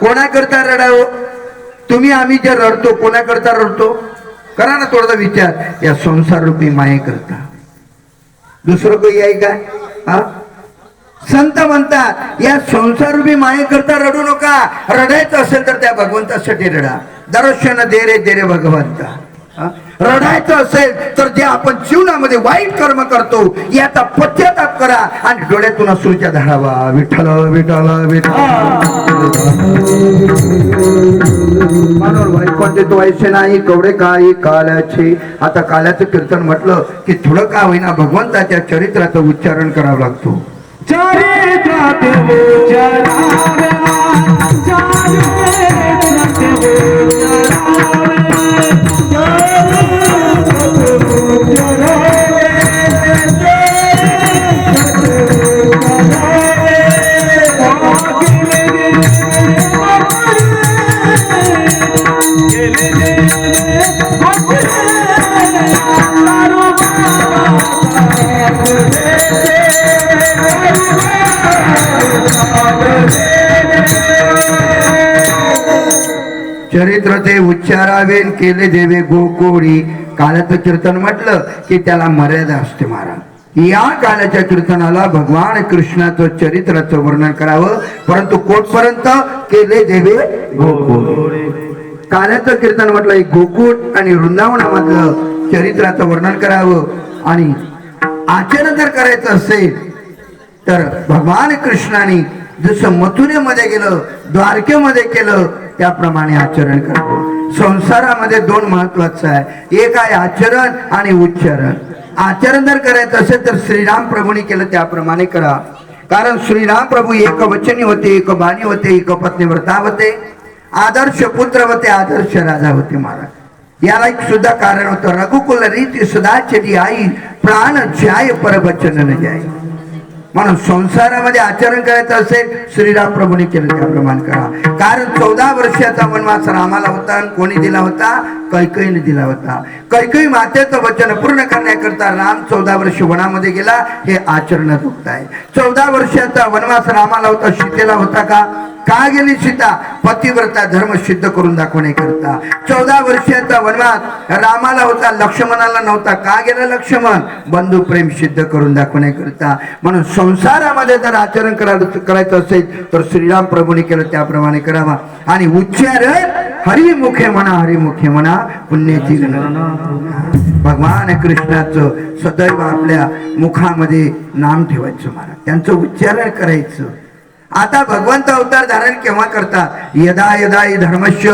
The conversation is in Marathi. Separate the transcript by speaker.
Speaker 1: कोणाकरता रडाव? तुम्ही आम्ही जे रडतो कोणाकरता रडतो? करा ना थोडासा विचार. या संसार रूपी माये करता. दुसरं काही आहे काय हा? संत म्हणतात या संसार रूपी माये करता रडू नका. रडायचं असेल तर त्या भगवंतासाठी रडा. दर्शन दे रे दे रे भगवंता. हा? रडायचं असेल तर जे आपण जीवनामध्ये वाईट कर्म करतो याचा पश्चाताप करा आणि डोळ्यातून असूच्या धाडावा. विठ्ठल विठ्ठल विठ्ठल. कोणते तो ऐसे नाही कवडे काही काल्याचे आता काल्याचं कीर्तन म्हटलं की थोडं का होईना भगवंताच्या चरित्राचं उच्चारण करावं लागतो.
Speaker 2: चरित्रात
Speaker 1: चरित्र ते उच्चारावे केले देवे गोकोळी काल्याचं कीर्तन म्हटलं की त्याला मर्यादा असते महाराज. या कालाच्या कीर्तनाला भगवान कृष्णाचं चरित्राचं वर्णन करावं. परंतु कोटपर्यंत केले देवे गोकुळ कालाचं कीर्तन म्हटलं गोकुळ आणि वृंदावनामधलं चरित्राचं वर्णन करावं. आणि आचरण जर करायचं असेल तर भगवान कृष्णाने जसं मथुरेमध्ये गेलं द्वारकेमध्ये केलं त्याप्रमाणे आचरण करतो संसारामध्ये दोन महत्वाचं आहे. एक आहे आचरण आणि उच्चारण. आचरण जर करायचं असेल तर श्रीराम प्रभूने केलं त्याप्रमाणे करा. कारण श्रीराम प्रभू एक वचनी होते एक बाणी होते एक पत्नी व्रता होते आदर्श पुत्र होते आदर्श राजा होते महाराज. याला एक सुद्धा कारण होतं. रघुकुल रीती सुधाचरी आई प्राण ज्याय परवचन न जाय म्हणून संसारामध्ये आचरण करायचं असेल श्रीराम प्रभूने केलं त्याप्रमाणे करा. कारण चौदा वर्षाचा वनवास रामाला होता आणि कोणी दिला होता? कैकईने दिला होता. कैकई मातेचं वचन पूर्ण करण्याकरता राम चौदा वर्ष वनामध्ये गेला. हे आचरणात होत आहे चौदा वर्षाचा वनवास रामाला होता सीतेला होता का? का गेली सीता? पतिव्रता धर्म सिद्ध करून दाखवण्याकरता चौदा वर्षाचा वनवास. रामाला होता लक्ष्मणाला नव्हता. का गेला लक्ष्मण? बंधू प्रेम सिद्ध करून दाखवण्याकरता म्हणून संसारामध्ये जर आचरण करायचं करायचं असेल तर श्रीराम प्रभूने केलं त्याप्रमाणे करावा. आणि उच्चारण हरिमुखे म्हणा हरिमुखे म्हणा पुण्याची गणना भगवान कृष्णाचं सदैव आपल्या मुखामध्ये नाम ठेवायचं मला त्यांचं उच्चारण करायचं. आता भगवंत अवतार धारण केव्हा करता? यदा यदा हि धर्मस्य